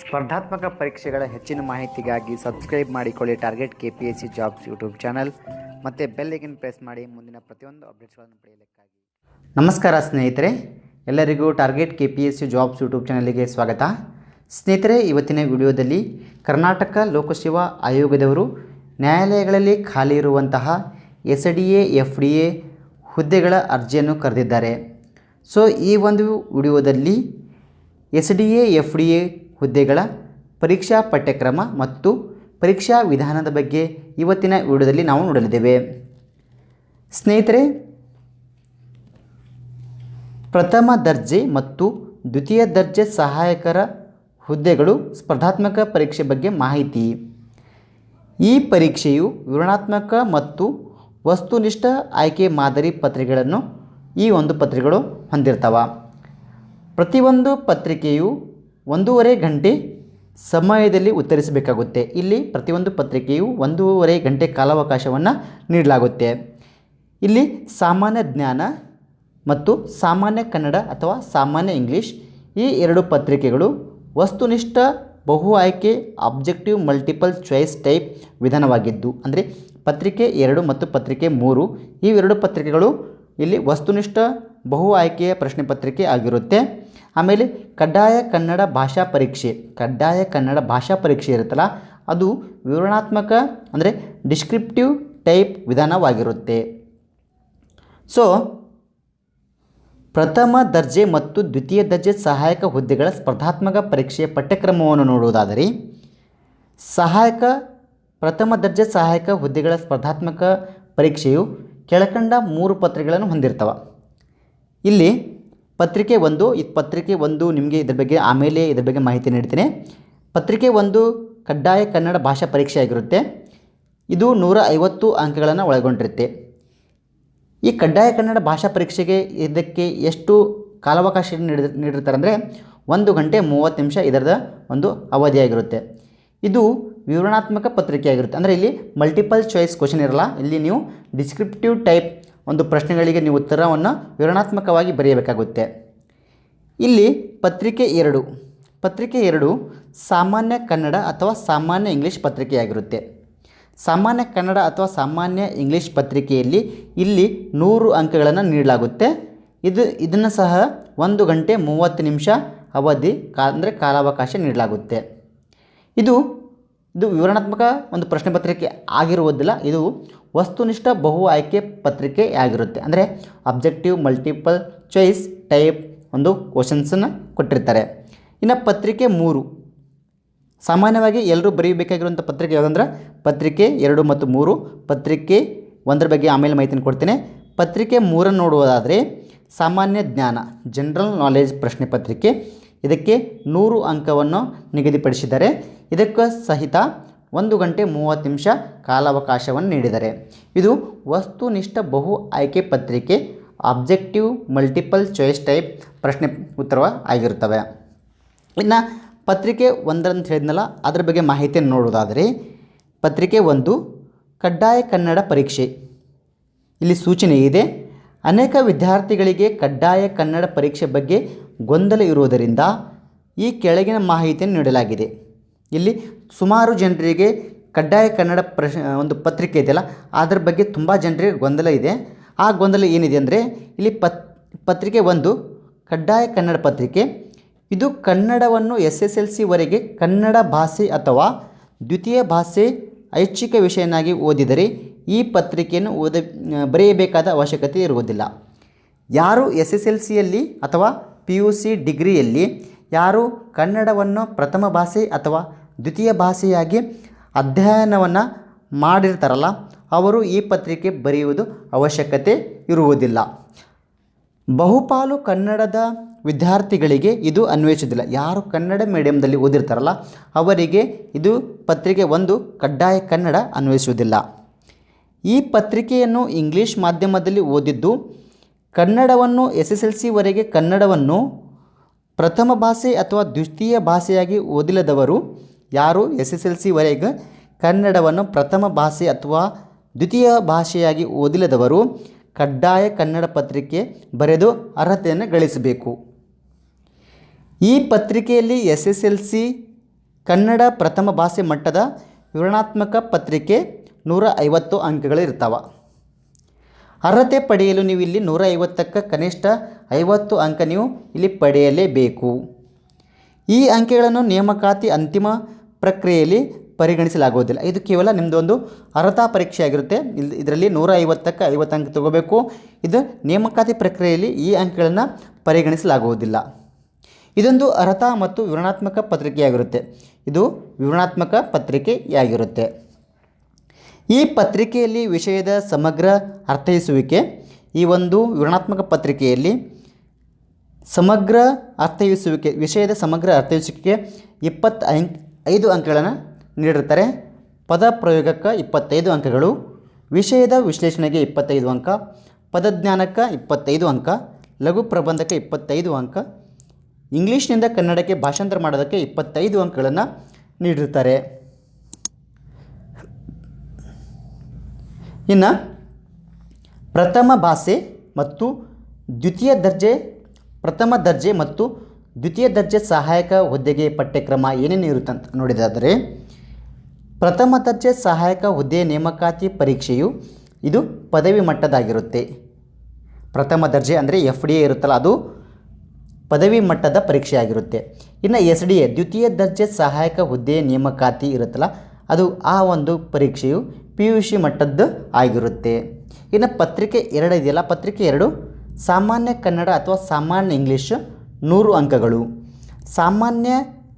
ಸ್ಪರ್ಧಾತ್ಮಕ ಪರೀಕ್ಷೆಗಳ ಹೆಚ್ಚಿನ ಮಾಹಿತಿಗಾಗಿ ಸಬ್ಸ್ಕ್ರೈಬ್ ಮಾಡಿಕೊಳ್ಳಿ target K P S C jobs YouTube channel. ಮತ್ತು ಬೆಲ್ಲಿಗಿನ್ ಪ್ರೆಸ್ ಮಾಡಿ, ಮುಂದಿನ ಪ್ರತಿಯೊಂದು ಅಪ್ಡೇಟ್ಸ್ಗಳನ್ನು ಪಡೆಯಲಿಕ್ಕಾಗಿ. ನಮಸ್ಕಾರ ಸ್ನೇಹಿತರೆ, ಎಲ್ಲರಿಗೂ target K P S C jobs YouTube ಚಾನಲಿಗೆ ಸ್ವಾಗತ. ಸ್ನೇಹಿತರೆ, ಇವತ್ತಿನ ವಿಡಿಯೋದಲ್ಲಿ ಕರ್ನಾಟಕ ಲೋಕಸೇವಾ ಆಯೋಗದವರು ನ್ಯಾಯಾಲಯಗಳಲ್ಲಿ ಖಾಲಿ ಇರುವಂತಹ S D A F D A ಹುದ್ದೆಗಳ ಅರ್ಜಿಯನ್ನು ಕರೆದಿದ್ದಾರೆ. ಸೊ, ಈ ಒಂದು ವಿಡಿಯೋದಲ್ಲಿ S D A F D A ಹುದ್ದೆಗಳ ಪರೀಕ್ಷಾ ಪಠ್ಯಕ್ರಮ ಮತ್ತು ಪರೀಕ್ಷಾ ವಿಧಾನದ ಬಗ್ಗೆ ಇವತ್ತಿನ ವಿಡಿಯೋದಲ್ಲಿ ನಾವು ನೋಡಲಿದ್ದೇವೆ. ಸ್ನೇಹಿತರೆ, ಪ್ರಥಮ ದರ್ಜೆ ಮತ್ತು ದ್ವಿತೀಯ ದರ್ಜೆ ಸಹಾಯಕರ ಹುದ್ದೆಗಳು ಸ್ಪರ್ಧಾತ್ಮಕ ಪರೀಕ್ಷೆ ಬಗ್ಗೆ ಮಾಹಿತಿ. ಈ ಪರೀಕ್ಷೆಯು ವಿವರಣಾತ್ಮಕ ಮತ್ತು ವಸ್ತುನಿಷ್ಠ ಆಯ್ಕೆ ಮಾದರಿ ಪತ್ರಿಕೆಗಳನ್ನು ಈ ಒಂದು ಪತ್ರಿಕೆಗಳು ಹೊಂದಿರ್ತವೆ. ಪ್ರತಿಯೊಂದು ಪತ್ರಿಕೆಯು ಒಂದೂವರೆ ಗಂಟೆ ಸಮಯದಲ್ಲಿ ಉತ್ತರಿಸಬೇಕಾಗುತ್ತೆ. ಇಲ್ಲಿ ಪ್ರತಿಯೊಂದು ಪತ್ರಿಕೆಯು ಒಂದೂವರೆ ಗಂಟೆ ಕಾಲಾವಕಾಶವನ್ನು ನೀಡಲಾಗುತ್ತೆ. ಇಲ್ಲಿ ಸಾಮಾನ್ಯ ಜ್ಞಾನ ಮತ್ತು ಸಾಮಾನ್ಯ ಕನ್ನಡ ಅಥವಾ ಸಾಮಾನ್ಯ ಇಂಗ್ಲೀಷ್ ಈ ಎರಡು ಪತ್ರಿಕೆಗಳು ವಸ್ತುನಿಷ್ಠ, ಬಹು ಆಯ್ಕೆ, ಆಬ್ಜೆಕ್ಟಿವ್ ಮಲ್ಟಿಪಲ್ ಚಾಯ್ಸ್ ಟೈಪ್ ವಿಧಾನವಾಗಿದ್ದು, ಅಂದರೆ ಪತ್ರಿಕೆ ಎರಡು ಮತ್ತು ಪತ್ರಿಕೆ ಮೂರು ಈ ಎರಡು ಪತ್ರಿಕೆಗಳು ಇಲ್ಲಿ ವಸ್ತುನಿಷ್ಠ, ಬಹು ಆಯ್ಕೆಯ ಪ್ರಶ್ನೆ ಪತ್ರಿಕೆ ಆಗಿರುತ್ತೆ. ಆಮೇಲೆ ಕಡ್ಡಾಯ ಕನ್ನಡ ಭಾಷಾ ಪರೀಕ್ಷೆ. ಕಡ್ಡಾಯ ಕನ್ನಡ ಭಾಷಾ ಪರೀಕ್ಷೆ ಇರುತ್ತಲ್ಲ, ಅದು ವಿವರಣಾತ್ಮಕ ಅಂದರೆ ಡಿಸ್ಕ್ರಿಪ್ಟಿವ್ ಟೈಪ್ ವಿಧಾನವಾಗಿರುತ್ತೆ. ಸೊ ಪ್ರಥಮ ದರ್ಜೆ ಮತ್ತು ದ್ವಿತೀಯ ದರ್ಜೆ ಸಹಾಯಕ ಹುದ್ದೆಗಳ ಸ್ಪರ್ಧಾತ್ಮಕ ಪರೀಕ್ಷೆಯ ಪಠ್ಯಕ್ರಮವನ್ನು ನೋಡುವುದಾದರೆ, ಸಹಾಯಕ, ಪ್ರಥಮ ದರ್ಜೆ ಸಹಾಯಕ ಹುದ್ದೆಗಳ ಸ್ಪರ್ಧಾತ್ಮಕ ಪರೀಕ್ಷೆಯು ಕೆಳಕಂಡ ಮೂರು ಪತ್ರಿಕೆಗಳನ್ನು ಹೊಂದಿರ್ತವೆ. ಇಲ್ಲಿ ಪತ್ರಿಕೆ ಒಂದು ಇದು ಪತ್ರಿಕೆ ಒಂದು ನಿಮಗೆ ಇದ್ರ ಬಗ್ಗೆ ಆಮೇಲೆ ಇದ್ರ ಬಗ್ಗೆ ಮಾಹಿತಿ ನೀಡ್ತೀನಿ. ಪತ್ರಿಕೆ ಒಂದು ಕಡ್ಡಾಯ ಕನ್ನಡ ಭಾಷಾ ಪರೀಕ್ಷೆ ಆಗಿರುತ್ತೆ. ಇದು ನೂರ ಐವತ್ತು ಅಂಕಗಳನ್ನು ಒಳಗೊಂಡಿರುತ್ತೆ. ಈ ಕಡ್ಡಾಯ ಕನ್ನಡ ಭಾಷಾ ಪರೀಕ್ಷೆಗೆ ಇದಕ್ಕೆ ಎಷ್ಟು ಕಾಲಾವಕಾಶ ನೀಡಿ ನೀಡಿರ್ತಾರೆ ಅಂದರೆ ಒಂದು ಗಂಟೆ ಮೂವತ್ತು ನಿಮಿಷ ಇದರದ ಒಂದು ಅವಧಿಯಾಗಿರುತ್ತೆ ಇದು ವಿವರಣಾತ್ಮಕ ಪತ್ರಿಕೆ ಆಗಿರುತ್ತೆ. ಅಂದರೆ ಇಲ್ಲಿ ಮಲ್ಟಿಪಲ್ ಚಾಯ್ಸ್ ಕ್ವಶನ್ ಇರಲ್ಲ. ಇಲ್ಲಿ ನೀವು ಡಿಸ್ಕ್ರಿಪ್ಟಿವ್ ಟೈಪ್ ಒಂದು ಪ್ರಶ್ನೆಗಳಿಗೆ ನೀವು ಉತ್ತರವನ್ನು ವಿವರಣಾತ್ಮಕವಾಗಿ ಬರೆಯಬೇಕಾಗುತ್ತೆ. ಇಲ್ಲಿ ಪತ್ರಿಕೆ ಎರಡು. ಪತ್ರಿಕೆ ಎರಡು ಸಾಮಾನ್ಯ ಕನ್ನಡ ಅಥವಾ ಸಾಮಾನ್ಯ ಇಂಗ್ಲೀಷ್ ಪತ್ರಿಕೆಯಾಗಿರುತ್ತೆ. ಸಾಮಾನ್ಯ ಕನ್ನಡ ಅಥವಾ ಸಾಮಾನ್ಯ ಇಂಗ್ಲೀಷ್ ಪತ್ರಿಕೆಯಲ್ಲಿ ಇಲ್ಲಿ ನೂರು ಅಂಕಗಳನ್ನು ನೀಡಲಾಗುತ್ತೆ. ಇದು, ಇದನ್ನು ಸಹ ಒಂದು ಗಂಟೆ ಮೂವತ್ತು ನಿಮಿಷ ಅವಧಿ ಕಾ ಅಂದರೆ ಕಾಲಾವಕಾಶ ನೀಡಲಾಗುತ್ತೆ. ಇದು ಇದು ವಿವರಣಾತ್ಮಕ ಒಂದು ಪ್ರಶ್ನೆ ಪತ್ರಿಕೆ ಆಗಿರುವುದಿಲ್ಲ. ಇದು ವಸ್ತುನಿಷ್ಠ ಬಹು ಆಯ್ಕೆ ಪತ್ರಿಕೆ ಆಗಿರುತ್ತೆ ಅಂದರೆ ಅಬ್ಜೆಕ್ಟಿವ್, ಮಲ್ಟಿಪಲ್ ಚಾಯ್ಸ್, ಟೈಪ್ ಒಂದು ಕ್ವಶನ್ಸನ್ನು ಕೊಟ್ಟಿರ್ತಾರೆ. ಇನ್ನು ಪತ್ರಿಕೆ ಮೂರು. ಸಾಮಾನ್ಯವಾಗಿ ಎಲ್ಲರೂ ಬರೀಬೇಕಾಗಿರುವಂಥ ಪತ್ರಿಕೆ ಯಾವುದಂದ್ರೆ ಪತ್ರಿಕೆ ಎರಡು ಮತ್ತು ಮೂರು. ಪತ್ರಿಕೆ ಒಂದರ ಬಗ್ಗೆ ಆಮೇಲೆ ಮಾಹಿತಿನ ಕೊಡ್ತೇನೆ. ಪತ್ರಿಕೆ ಮೂರನ್ನು ನೋಡುವುದಾದರೆ ಸಾಮಾನ್ಯ ಜ್ಞಾನ, ಜನರಲ್ ನಾಲೆಜ್ ಪ್ರಶ್ನೆ ಪತ್ರಿಕೆ. ಇದಕ್ಕೆ ನೂರು ಅಂಕವನ್ನು ನಿಗದಿಪಡಿಸಿದ್ದಾರೆ ಇದಕ್ಕೆ ಸಹಿತ ಒಂದು ಗಂಟೆ ಮೂವತ್ತು ನಿಮಿಷ ಕಾಲಾವಕಾಶವನ್ನು ನೀಡಿದ್ದಾರೆ ಇದು ವಸ್ತುನಿಷ್ಠ ಬಹು ಆಯ್ಕೆ ಪತ್ರಿಕೆ, ಆಬ್ಜೆಕ್ಟಿವ್ ಮಲ್ಟಿಪಲ್ ಚಾಯ್ಸ್ ಟೈಪ್ ಪ್ರಶ್ನೆ ಉತ್ತರ ಆಗಿರುತ್ತವೆ. ಇನ್ನು ಪತ್ರಿಕೆ ಒಂದರಂತ ಹೇಳಿದ್ನಲ್ಲ, ಅದರ ಬಗ್ಗೆ ಮಾಹಿತಿಯನ್ನು ನೋಡೋದಾದರೆ ಪತ್ರಿಕೆ ಒಂದು, ಕಡ್ಡಾಯ ಕನ್ನಡ ಪರೀಕ್ಷೆ. ಇಲ್ಲಿ ಸೂಚನೆ ಇದೆ ಅನೇಕ ವಿದ್ಯಾರ್ಥಿಗಳಿಗೆ ಕಡ್ಡಾಯ ಕನ್ನಡ ಪರೀಕ್ಷೆ ಬಗ್ಗೆ ಗೊಂದಲ ಇರುವುದರಿಂದ ಈ ಕೆಳಗಿನ ಮಾಹಿತಿಯನ್ನು ನೀಡಲಾಗಿದೆ. ಇಲ್ಲಿ ಸುಮಾರು ಜನರಿಗೆ ಕಡ್ಡಾಯ ಕನ್ನಡ ಪ್ರಶ್, ಒಂದು ಪತ್ರಿಕೆ ಇದೆಯಲ್ಲ, ಅದರ ಬಗ್ಗೆ ತುಂಬ ಜನರಿಗೆ ಗೊಂದಲ ಇದೆ. ಆ ಗೊಂದಲ ಏನಿದೆ ಅಂದರೆ, ಇಲ್ಲಿ ಪತ್, ಪತ್ರಿಕೆ ಒಂದು, ಕಡ್ಡಾಯ ಕನ್ನಡ ಪತ್ರಿಕೆ. ಇದು ಕನ್ನಡವನ್ನು ಎಸ್ ಎಸ್ ಎಲ್ ಸಿವರೆಗೆ ಕನ್ನಡ ಭಾಷೆ ಅಥವಾ ದ್ವಿತೀಯ ಭಾಷೆ ಐಚ್ಛಿಕ ವಿಷಯನಾಗಿ ಓದಿದರೆ ಈ ಪತ್ರಿಕೆಯನ್ನು ಓದ ಬರೆಯಬೇಕಾದ ಅವಶ್ಯಕತೆ ಇರುವುದಿಲ್ಲ. ಯಾರು ಎಸ್ ಎಸ್ ಎಲ್ ಸಿಯಲ್ಲಿ ಅಥವಾ ಪಿ ಯು ಸಿ ಡಿಗ್ರಿಯಲ್ಲಿ, ಯಾರು ಕನ್ನಡವನ್ನು ಪ್ರಥಮ ಭಾಷೆ ಅಥವಾ ದ್ವಿತೀಯ ಭಾಷೆಯಾಗಿ ಅಧ್ಯಯನವನ್ನು ಮಾಡಿರ್ತಾರಲ್ಲ, ಅವರು ಈ ಪತ್ರಿಕೆ ಬರೆಯುವುದು ಅವಶ್ಯಕತೆ ಇರುವುದಿಲ್ಲ. ಬಹುಪಾಲು ಕನ್ನಡದ ವಿದ್ಯಾರ್ಥಿಗಳಿಗೆ ಇದು ಅನ್ವಯಿಸುವುದಿಲ್ಲ ಯಾರು ಕನ್ನಡ ಮೀಡಿಯಮ್ದಲ್ಲಿ ಓದಿರ್ತಾರಲ್ಲ, ಅವರಿಗೆ ಇದು ಪತ್ರಿಕೆ ಒಂದು ಕಡ್ಡಾಯ ಕನ್ನಡ ಅನ್ವಯಿಸುವುದಿಲ್ಲ ಈ ಪತ್ರಿಕೆಯನ್ನು ಇಂಗ್ಲೀಷ್ ಮಾಧ್ಯಮದಲ್ಲಿ ಓದಿದ್ದು, ಕನ್ನಡವನ್ನು ಎಸ್ ಎಸ್ ಎಲ್ ಸಿವರೆಗೆ ಕನ್ನಡವನ್ನು ಪ್ರಥಮ ಭಾಷೆ ಅಥವಾ ದ್ವಿತೀಯ ಭಾಷೆಯಾಗಿ ಓದಿಲ್ಲದವರು ಯಾರು ಎಸ್ ಎಸ್ ಎಲ್ ಸಿವರೆಗೆ ಕನ್ನಡವನ್ನು ಪ್ರಥಮ ಭಾಷೆ ಅಥವಾ ದ್ವಿತೀಯ ಭಾಷೆಯಾಗಿ ಓದಿಲ್ಲದವರು ಕಡ್ಡಾಯ ಕನ್ನಡ ಪತ್ರಿಕೆ ಬರೆದು ಅರ್ಹತೆಯನ್ನು ಗಳಿಸಬೇಕು. ಈ ಪತ್ರಿಕೆಯಲ್ಲಿ S S L C Kannada ಪ್ರಥಮ ಭಾಷೆ ಮಟ್ಟದ ವಿವರಣಾತ್ಮಕ ಪತ್ರಿಕೆ ನೂರ ಐವತ್ತು ಅಂಕಗಳಿರ್ತಾವೆ. ಅರ್ಹತೆ ಪಡೆಯಲು ನೀವು ಇಲ್ಲಿ ನೂರ ಐವತ್ತಕ್ಕೆ ಕನಿಷ್ಠ ಐವತ್ತು ಅಂಕ ನೀವು ಇಲ್ಲಿ ಪಡೆಯಲೇಬೇಕು. ಈ ಅಂಕೆಗಳನ್ನು ನೇಮಕಾತಿ ಅಂತಿಮ ಪ್ರಕ್ರಿಯೆಯಲ್ಲಿ ಪರಿಗಣಿಸಲಾಗುವುದಿಲ್ಲ. ಇದು ಕೇವಲ ನಿಮ್ಮದೊಂದು ಅರ್ಹತಾ ಪರೀಕ್ಷೆ ಆಗಿರುತ್ತೆ ಇದರಲ್ಲಿ ನೂರ ಐವತ್ತಕ್ಕೆ ಐವತ್ತು ಅಂಕ ತಗೋಬೇಕು. ಇದು ನೇಮಕಾತಿ ಪ್ರಕ್ರಿಯೆಯಲ್ಲಿ ಈ ಅಂಕಗಳನ್ನು ಪರಿಗಣಿಸಲಾಗುವುದಿಲ್ಲ. ಇದೊಂದು ಅರ್ಹತಾ ಮತ್ತು ವಿವರಣಾತ್ಮಕ ಪತ್ರಿಕೆಯಾಗಿರುತ್ತೆ. ಇದು ವಿವರಣಾತ್ಮಕ ಪತ್ರಿಕೆಯಾಗಿರುತ್ತೆ. ಈ ಪತ್ರಿಕೆಯಲ್ಲಿ ವಿಷಯದ ಸಮಗ್ರ ಅರ್ಥೈಸುವಿಕೆ, ಈ ಒಂದು ವಿವರಣಾತ್ಮಕ ಪತ್ರಿಕೆಯಲ್ಲಿ ಸಮಗ್ರ ಅರ್ಥೈಸುವಿಕೆ, ವಿಷಯದ ಸಮಗ್ರ ಅರ್ಥೈಸುವಿಕೆಗೆ ಇಪ್ಪತ್ತು ಅಂಕ್ ಐದು ಅಂಕಗಳನ್ನು ನೀಡಿರ್ತಾರೆ ಪದ ಪ್ರಯೋಗಕ್ಕೆ ಇಪ್ಪತ್ತೈದು ಅಂಕಗಳು, ವಿಷಯದ ವಿಶ್ಲೇಷಣೆಗೆ ಇಪ್ಪತ್ತೈದು ಅಂಕ, ಪದಜ್ಞಾನಕ್ಕೆ ಇಪ್ಪತ್ತೈದು ಅಂಕ, ಲಘು ಪ್ರಬಂಧಕ್ಕೆ ಇಪ್ಪತ್ತೈದು ಅಂಕ, ಇಂಗ್ಲೀಷ್ನಿಂದ ಕನ್ನಡಕ್ಕೆ ಭಾಷಾಂತರ ಮಾಡೋದಕ್ಕೆ ಇಪ್ಪತ್ತೈದು ಅಂಕಗಳನ್ನು ನೀಡಿರ್ತಾರೆ ಇನ್ನು ಪ್ರಥಮ ಭಾಷೆ ಮತ್ತು ದ್ವಿತೀಯ ದರ್ಜೆ, ಪ್ರಥಮ ದರ್ಜೆ ಮತ್ತು ದ್ವಿತೀಯ ದರ್ಜೆ ಸಹಾಯಕ ಹುದ್ದೆಗೆ ಪಠ್ಯಕ್ರಮ ಏನೇನು ಇರುತ್ತಂತ ನೋಡಿದಾದರೆ, ಪ್ರಥಮ ದರ್ಜೆ ಸಹಾಯಕ ಹುದ್ದೆ ನೇಮಕಾತಿ ಪರೀಕ್ಷೆಯು ಇದು ಪದವಿ ಮಟ್ಟದಾಗಿರುತ್ತೆ. ಪ್ರಥಮ ದರ್ಜೆ ಅಂದರೆ ಎಫ್ ಡಿ ಎ ಇರುತ್ತಲ್ಲ, ಅದು ಪದವಿ ಮಟ್ಟದ ಪರೀಕ್ಷೆ ಆಗಿರುತ್ತೆ ಇನ್ನು ಎಸ್ ಡಿ ಎ ದ್ವಿತೀಯ ದರ್ಜೆ ಸಹಾಯಕ ಹುದ್ದೆ ನೇಮಕಾತಿ ಇರುತ್ತಲ್ಲ, ಅದು ಆ ಒಂದು ಪರೀಕ್ಷೆಯು ಪಿ ಯು ಸಿ ಮಟ್ಟದ್ದು ಆಗಿರುತ್ತೆ. ಇನ್ನು ಪತ್ರಿಕೆ ಎರಡು ಇದೆಯಲ್ಲ? ಪತ್ರಿಕೆ ಎರಡು, ಸಾಮಾನ್ಯ ಕನ್ನಡ ಅಥವಾ ಸಾಮಾನ್ಯ ಇಂಗ್ಲೀಷ್ ನೂರು ಅಂಕಗಳು. ಸಾಮಾನ್ಯ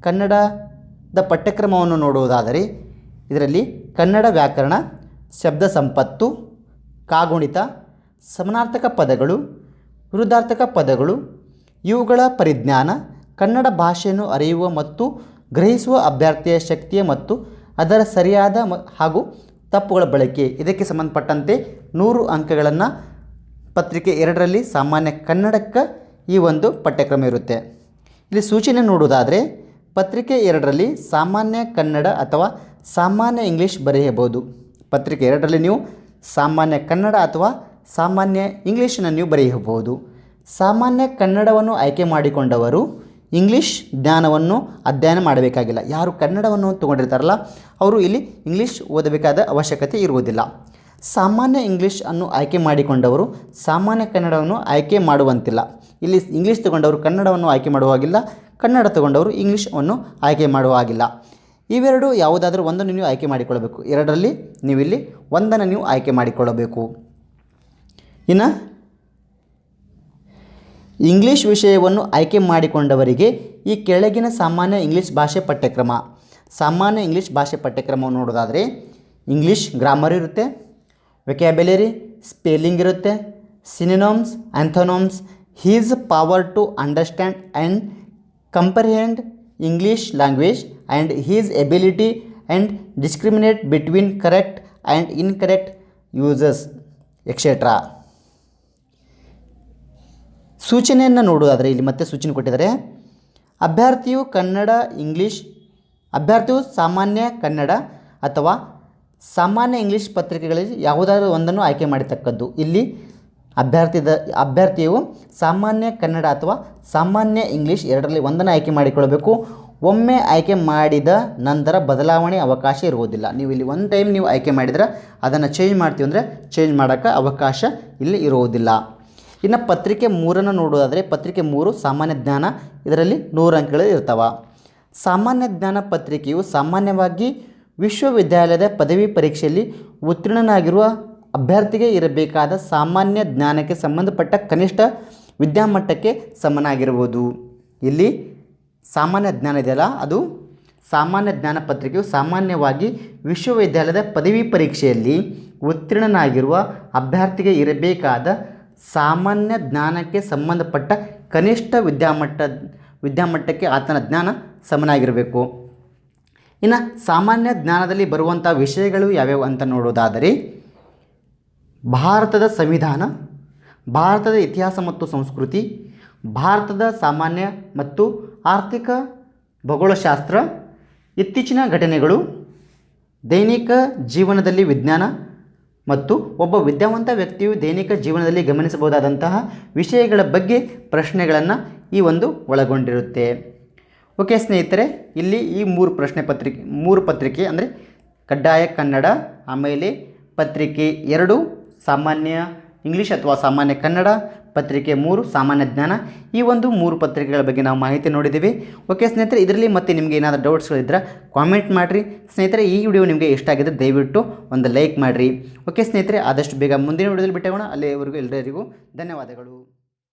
ಕನ್ನಡದ ಪಠ್ಯಕ್ರಮವನ್ನು ನೋಡುವುದಾದರೆ, ಇದರಲ್ಲಿ ಕನ್ನಡ ವ್ಯಾಕರಣ, ಶಬ್ದ ಸಂಪತ್ತು, ಕಾಗುಣಿತ ಸಮನಾರ್ಥಕ ಪದಗಳು, ವಿರುದ್ಧಾರ್ಥಕ ಪದಗಳು, ಇವುಗಳ ಪರಿಜ್ಞಾನ, ಕನ್ನಡ ಭಾಷೆಯನ್ನು ಅರಿಯುವ ಮತ್ತು ಗ್ರಹಿಸುವ ಅಭ್ಯರ್ಥಿಯ ಶಕ್ತಿಯ ಮತ್ತು ಅದರ ಸರಿಯಾದ ಹಾಗೂ ತಪ್ಪುಗಳ ಬಳಕೆ. ಇದಕ್ಕೆ ಸಂಬಂಧಪಟ್ಟಂತೆ ನೂರು ಅಂಕಗಳನ್ನು ಪತ್ರಿಕೆ ಎರಡರಲ್ಲಿ ಸಾಮಾನ್ಯ ಕನ್ನಡಕ್ಕೆ ಈ ಒಂದು ಪಠ್ಯಕ್ರಮ ಇರುತ್ತೆ. ಇಲ್ಲಿ ಸೂಚನೆ ನೋಡುವುದಾದರೆ, ಪತ್ರಿಕೆ ಎರಡರಲ್ಲಿ ಸಾಮಾನ್ಯ ಕನ್ನಡ ಅಥವಾ ಸಾಮಾನ್ಯ ಇಂಗ್ಲೀಷ್ ಬರೆಯಬಹುದು. ಪತ್ರಿಕೆ ಎರಡರಲ್ಲಿ ನೀವು ಸಾಮಾನ್ಯ ಕನ್ನಡ ಅಥವಾ ಸಾಮಾನ್ಯ ಇಂಗ್ಲೀಷನ್ನು ನೀವು ಬರೆಯಬಹುದು. ಸಾಮಾನ್ಯ ಕನ್ನಡವನ್ನು ಆಯ್ಕೆ ಮಾಡಿಕೊಂಡವರು ಇಂಗ್ಲೀಷ್ ಜ್ಞಾನವನ್ನು ಅಧ್ಯಯನ ಮಾಡಬೇಕಾಗಿಲ್ಲ. ಯಾರು ಕನ್ನಡವನ್ನು ತಗೊಂಡಿರ್ತಾರಲ್ಲ, ಅವರು ಇಲ್ಲಿ ಇಂಗ್ಲೀಷ್ ಓದಬೇಕಾದ ಅವಶ್ಯಕತೆ ಇರುವುದಿಲ್ಲ. ಸಾಮಾನ್ಯ ಇಂಗ್ಲೀಷ್ ಅನ್ನು ಆಯ್ಕೆ ಮಾಡಿಕೊಂಡವರು ಸಾಮಾನ್ಯ ಕನ್ನಡವನ್ನು ಆಯ್ಕೆ ಮಾಡುವಂತಿಲ್ಲ. ಇಲ್ಲಿ ಇಂಗ್ಲೀಷ್ ತಗೊಂಡವರು ಕನ್ನಡವನ್ನು ಆಯ್ಕೆ ಮಾಡುವಾಗಿಲ್ಲ ಕನ್ನಡ ತಗೊಂಡವರು ಇಂಗ್ಲೀಷನ್ನು ಆಯ್ಕೆ ಮಾಡುವ ಹಾಗಿಲ್ಲ. ಇವೆರಡು ಯಾವುದಾದರೂ ಒಂದನ್ನು ನೀವು ಆಯ್ಕೆ ಮಾಡಿಕೊಳ್ಳಬೇಕು. ಎರಡರಲ್ಲಿ ನೀವು ಇಲ್ಲಿ ಒಂದನ್ನು ನೀವು ಆಯ್ಕೆ ಮಾಡಿಕೊಳ್ಳಬೇಕು. ಇನ್ನು ಇಂಗ್ಲೀಷ್ ವಿಷಯವನ್ನು ಆಯ್ಕೆ ಮಾಡಿಕೊಂಡವರಿಗೆ ಈ ಕೆಳಗಿನ ಸಾಮಾನ್ಯ ಇಂಗ್ಲೀಷ್ ಭಾಷೆ ಪಠ್ಯಕ್ರಮ. ಸಾಮಾನ್ಯ ಇಂಗ್ಲೀಷ್ ಭಾಷೆ ಪಠ್ಯಕ್ರಮವನ್ನು ನೋಡೋದಾದರೆ ಇಂಗ್ಲೀಷ್ ಗ್ರಾಮರ್ ಇರುತ್ತೆ ವೆಕ್ಯಾಬ್ಯುಲರಿ ಸ್ಪೆಲ್ಲಿಂಗ್ ಇರುತ್ತೆ synonyms antonyms his power to understand and comprehend English language and his ability and discriminate between correct and incorrect uses etcetera ಸೂಚನೆಯನ್ನು ನೋಡುವುದಾದರೆ ಇಲ್ಲಿ ಮತ್ತೆ ಸೂಚನೆ ಕೊಟ್ಟಿದ್ದಾರೆ. ಅಭ್ಯರ್ಥಿಯು ಕನ್ನಡ, ಇಂಗ್ಲೀಷ್, ಅಭ್ಯರ್ಥಿಯು ಸಾಮಾನ್ಯ ಕನ್ನಡ ಅಥವಾ ಸಾಮಾನ್ಯ ಇಂಗ್ಲೀಷ್ ಪತ್ರಿಕೆಗಳಲ್ಲಿ ಯಾವುದಾದ್ರೂ ಒಂದನ್ನು ಆಯ್ಕೆ ಮಾಡತಕ್ಕದ್ದು ಇಲ್ಲಿ ಅಭ್ಯರ್ಥಿದ, ಅಭ್ಯರ್ಥಿಯು ಸಾಮಾನ್ಯ ಕನ್ನಡ ಅಥವಾ ಸಾಮಾನ್ಯ ಇಂಗ್ಲೀಷ್ ಎರಡರಲ್ಲಿ ಒಂದನ್ನು ಆಯ್ಕೆ ಮಾಡಿಕೊಳ್ಳಬೇಕು. ಒಮ್ಮೆ ಆಯ್ಕೆ ಮಾಡಿದ ನಂತರ ಬದಲಾವಣೆ ಅವಕಾಶ ಇರುವುದಿಲ್ಲ. ನೀವು ಇಲ್ಲಿ ಒಂದು ಟೈಮ್ ನೀವು ಆಯ್ಕೆ ಮಾಡಿದರೆ ಅದನ್ನು ಚೇಂಜ್ ಮಾಡ್ತೀವಿ ಅಂದರೆ ಚೇಂಜ್ ಮಾಡೋಕ್ಕೆ ಅವಕಾಶ ಇಲ್ಲಿ ಇರುವುದಿಲ್ಲ. ಇನ್ನು ಪತ್ರಿಕೆ ಮೂರನ್ನು ನೋಡೋದಾದರೆ ಪತ್ರಿಕೆ ಮೂರು, ಸಾಮಾನ್ಯ ಜ್ಞಾನ, ಇದರಲ್ಲಿ ನೂರು ಅಂಕಗಳು ಇರ್ತವೆ. ಸಾಮಾನ್ಯ ಜ್ಞಾನ ಪತ್ರಿಕೆಯು ಸಾಮಾನ್ಯವಾಗಿ ವಿಶ್ವವಿದ್ಯಾಲಯದ ಪದವಿ ಪರೀಕ್ಷೆಯಲ್ಲಿ ಉತ್ತೀರ್ಣನಾಗಿರುವ ಅಭ್ಯರ್ಥಿಗೆ ಇರಬೇಕಾದ ಸಾಮಾನ್ಯ ಜ್ಞಾನಕ್ಕೆ ಸಂಬಂಧಪಟ್ಟ ಕನಿಷ್ಠ ವಿದ್ಯಾಮಟ್ಟಕ್ಕೆ ಸಮನಾಗಿರ್ಬೋದು ಇಲ್ಲಿ ಸಾಮಾನ್ಯ ಜ್ಞಾನ ಇದೆಯಲ್ಲ, ಅದು ಸಾಮಾನ್ಯ ಜ್ಞಾನ ಪತ್ರಿಕೆಯು ಸಾಮಾನ್ಯವಾಗಿ ವಿಶ್ವವಿದ್ಯಾಲಯದ ಪದವಿ ಪರೀಕ್ಷೆಯಲ್ಲಿ ಉತ್ತೀರ್ಣನಾಗಿರುವ ಅಭ್ಯರ್ಥಿಗೆ ಇರಬೇಕಾದ ಸಾಮಾನ್ಯ ಜ್ಞಾನಕ್ಕೆ ಸಂಬಂಧಪಟ್ಟ ಕನಿಷ್ಠ ವಿದ್ಯಾಮಟ್ಟ, ವಿದ್ಯಾಮಟ್ಟಕ್ಕೆ ಆತನ ಜ್ಞಾನ ಸಮನಾಗಿರಬೇಕು. ಇನ್ನು ಸಾಮಾನ್ಯ ಜ್ಞಾನದಲ್ಲಿ ಬರುವಂಥ ವಿಷಯಗಳು ಯಾವ್ಯಾವು ಅಂತ ನೋಡೋದಾದರೆ ಭಾರತದ ಸಂವಿಧಾನ, ಭಾರತದ ಇತಿಹಾಸ ಮತ್ತು ಸಂಸ್ಕೃತಿ, ಭಾರತದ ಸಾಮಾನ್ಯ ಮತ್ತು ಆರ್ಥಿಕ ಭೌಗೋಳಶಾಸ್ತ್ರ, ಇತ್ತೀಚಿನ ಘಟನೆಗಳು, ದೈನಿಕ ಜೀವನದಲ್ಲಿ ವಿಜ್ಞಾನ ಮತ್ತು ಒಬ್ಬ ವಿದ್ಯಾವಂತ ವ್ಯಕ್ತಿಯು ದೈನಿಕ ಜೀವನದಲ್ಲಿ ಗಮನಿಸಬಹುದಾದಂತಹ ವಿಷಯಗಳ ಬಗ್ಗೆ ಪ್ರಶ್ನೆಗಳನ್ನು ಈ ಒಂದು ಒಳಗೊಂಡಿರುತ್ತೆ. ಓಕೆ ಸ್ನೇಹಿತರೆ, ಇಲ್ಲಿ ಈ ಮೂರು ಪ್ರಶ್ನೆ ಪತ್ರಿಕೆ, ಮೂರು ಪತ್ರಿಕೆ ಅಂದರೆ ಕಡ್ಡಾಯ ಕನ್ನಡ, ಆಮೇಲೆ ಪತ್ರಿಕೆ ಎರಡು, ಸಾಮಾನ್ಯ ಇಂಗ್ಲೀಷ್ ಅಥವಾ ಸಾಮಾನ್ಯ ಕನ್ನಡ, ಪತ್ರಿಕೆ ಮೂರು, ಸಾಮಾನ್ಯ ಜ್ಞಾನ, ಈ ಒಂದು ಮೂರು ಪತ್ರಿಕೆಗಳ ಬಗ್ಗೆ ನಾವು ಮಾಹಿತಿ ನೋಡಿದ್ದೀವಿ. ಓಕೆ, ಸ್ನೇಹಿತರೆ, ಇದರಲ್ಲಿ ಮತ್ತೆ ನಿಮಗೆ ಏನಾದರೂ ಡೌಟ್ಸ್ಗಳಿದ್ರೆ ಕಾಮೆಂಟ್ ಮಾಡಿರಿ. ಸ್ನೇಹಿತರೆ, ಈ ವಿಡಿಯೋ ನಿಮಗೆ ಇಷ್ಟ ಆಗಿದೆ ದಯವಿಟ್ಟು ಒಂದು ಲೈಕ್ ಮಾಡಿರಿ. ಓಕೆ, ಸ್ನೇಹಿತರೆ, ಆದಷ್ಟು ಬೇಗ ಮುಂದಿನ ವಿಡಿಯೋದಲ್ಲಿ ಬಿಟ್ಟೋಣ ಅಲ್ಲಿವರೆಗೂ ಎಲ್ಲರಿಗೂ ಧನ್ಯವಾದಗಳು.